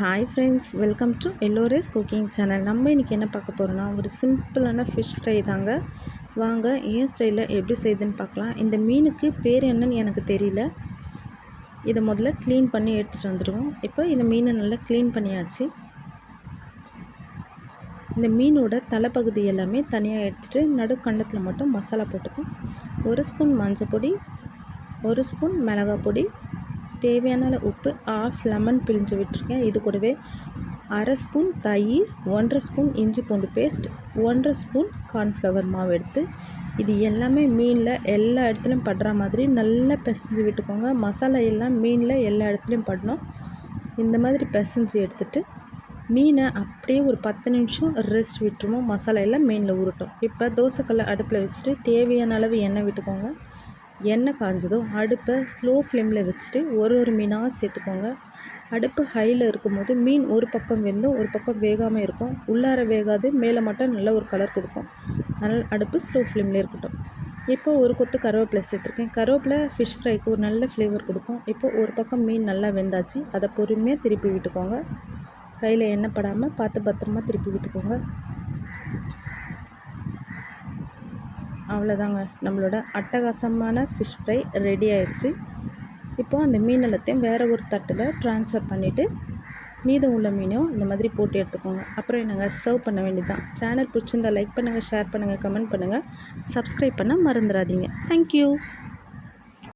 Hi friends welcome to Ellora's cooking channel நம்ம இன்றைக்கி என்ன பார்க்க போகிறோம்னா ஒரு சிம்பிளான ஃபிஷ் ஃப்ரை தாங்க. வாங்க ஏன் ஸ்டைலில் எப்படி செய்யுதுன்னு பார்க்கலாம். இந்த மீனுக்கு பேர் என்னன்னு எனக்கு தெரியல. இதை முதல்ல க்ளீன் பண்ணி எடுத்துகிட்டு வந்துடுவோம். இப்போ இந்த மீனை நல்லா க்ளீன் பண்ணியாச்சு. இந்த மீனோட தலைப்பகுதி எல்லாமே தனியாக எடுத்துகிட்டு நடுக்கண்டத்தில் மட்டும் மசாலா போட்டுக்கும் ஒரு ஸ்பூன் மஞ்சள் பொடி ஒரு ஸ்பூன் மிளகாய் பொடி தேவையான அளவு உப்பு ஆஃப் லெமன் பிழிஞ்சு விட்டுருக்கேன். இது கூடவே அரை ஸ்பூன் தயிர் ஒன்றரை ஸ்பூன் இஞ்சி பூண்டு பேஸ்ட் ஒன்றரை ஸ்பூன் கார்ன்ஃப்ளவர் மாவு எடுத்து இது எல்லாமே மீனில் எல்லா இடத்துலையும் படுற மாதிரி நல்லா பிசைஞ்சு விட்டுக்கோங்க. மசாலா எல்லாம் மீனில் எல்லா இடத்துலையும் படணும். இந்த மாதிரி பிசைஞ்சு எடுத்துகிட்டு மீனை அப்படியே ஒரு பத்து நிமிஷம் ரெஸ்ட் விட்டுருவோம் மசாலா எல்லாம் மீனில் உருட்டும் இப்போ தோசைக்கல்லை அடுப்பில் வச்சுட்டு தேவையான அளவு எண்ணெய் விட்டுக்கோங்க. எண்ணெய் காஞ்சதும் அடுப்பை ஸ்லோ ஃப்ளேமில் வச்சுட்டு ஒரு ஒரு மீனாக சேர்த்துக்கோங்க. அடுப்பு ஹையில் இருக்கும்போது மீன் ஒரு பக்கம் வெந்தும் ஒரு பக்கம் வேகாமல் இருக்கும். உள்ளார வேகாது மேலே மட்டும் நல்ல ஒரு கலர் கொடுக்கும். அதனால் அடுப்பு ஸ்லோ ஃப்ளேமில் இருக்கட்டும். இப்போ ஒரு கொத்து கருவேப்பிலை சேர்த்துருக்கேன். கருவேப்பிலை ஃபிஷ் ஃப்ரைக்கு ஒரு நல்ல ஃப்ளேவர் கொடுக்கும். இப்போ ஒரு பக்கம் மீன் நல்லா வெந்தாச்சு அதை பொறுமையாக திருப்பி விட்டுக்கோங்க. கையில் எண்ணெய் படாமல் பார்த்து பத்திரமா திருப்பி விட்டுக்கோங்க. அவ்வளோதாங்க. நம்மளோட அட்டகாசமான ஃபிஷ் ஃப்ரை ரெடி ஆயிடுச்சு. இப்போது அந்த மீன் எல்லாத்தையும் வேறு ஒரு தட்டில் ட்ரான்ஸ்ஃபர் பண்ணிவிட்டு மீதம் உள்ள மீனையும் இந்த மாதிரி போட்டு எடுத்துக்கோங்க. அப்புறம் என்னங்க சர்வ் பண்ண வேண்டியதுதான். சேனல் பிடிச்சிருந்தா லைக் பண்ணுங்கள் ஷேர் பண்ணுங்கள் கமெண்ட் பண்ணுங்கள் சப்ஸ்கிரைப் பண்ண மறந்துடாதீங்க. தேங்க்யூ